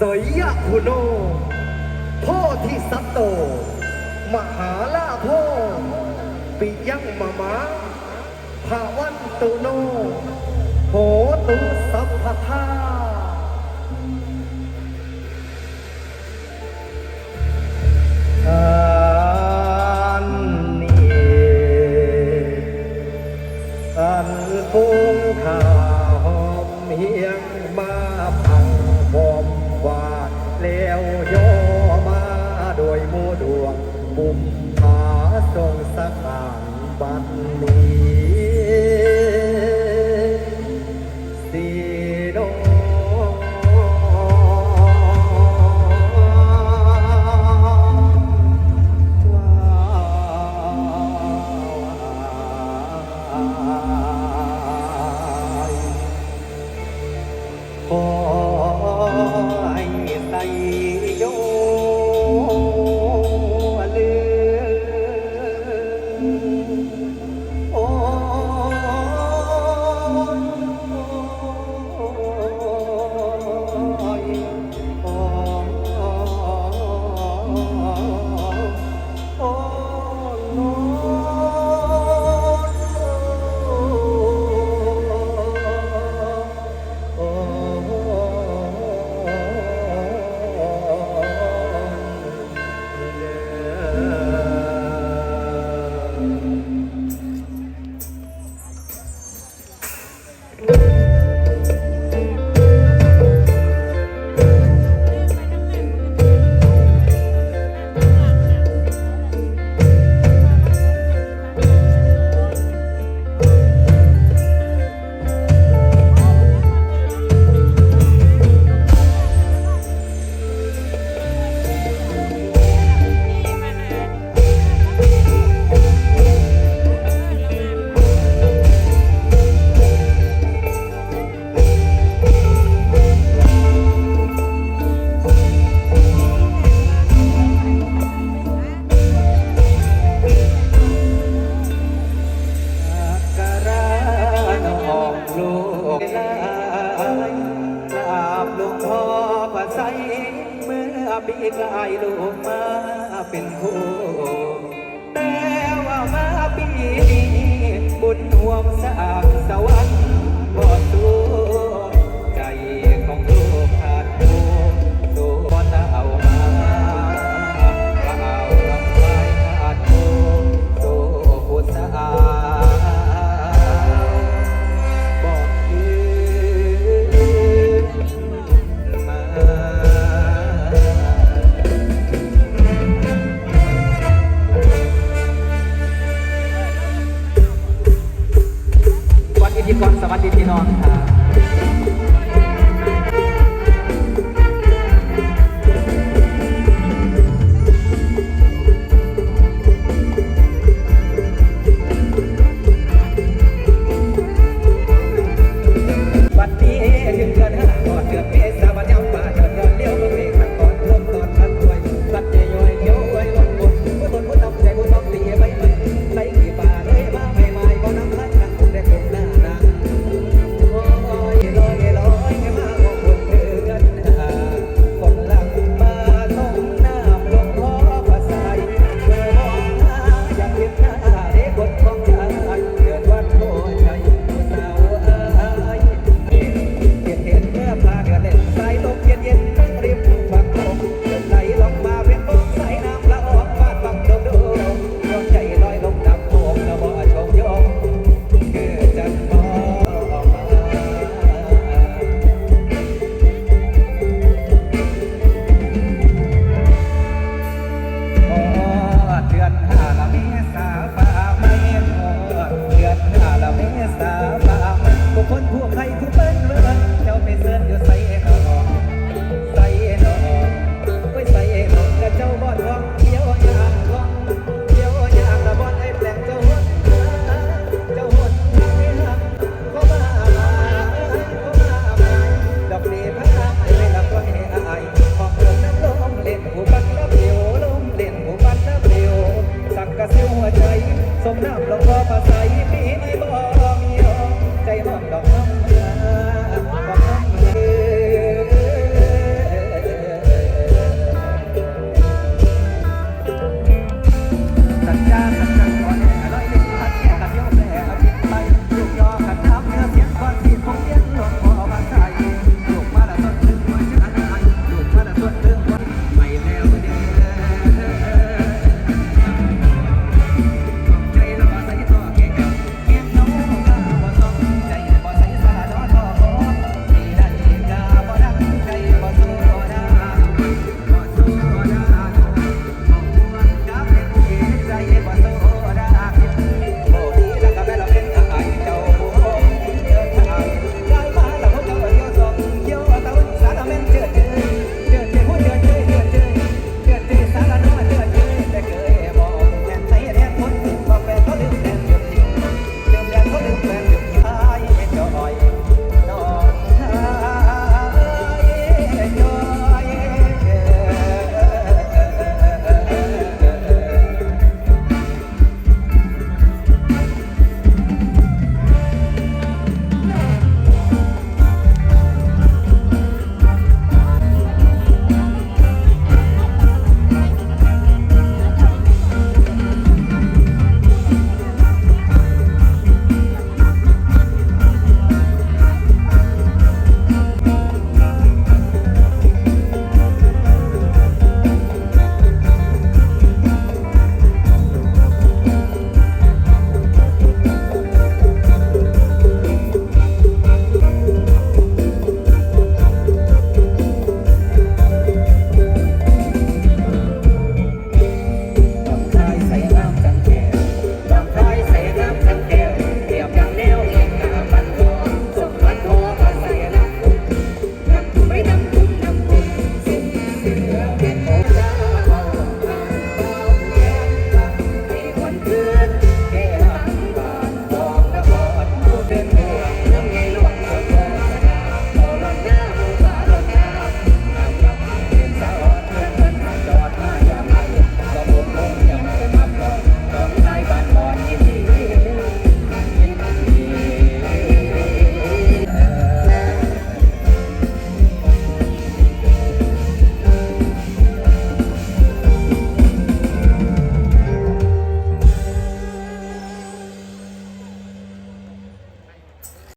เสยยะคุโนโพธิสัตโต มหาลาพ่อ ปิยังมะมะภาวันตุโน โหตุสัพพทา แล้วย่อมาโดยโมดวงมุมผาทรงสกานบัดนี้ ลูกลายกราบหลวงพ่อประใสเมื่อปีกายลูกมาเป็นคู่แต่ว่ามาปีนี้บุญห่วง kicking on. Uh, มน้ำแล้วก็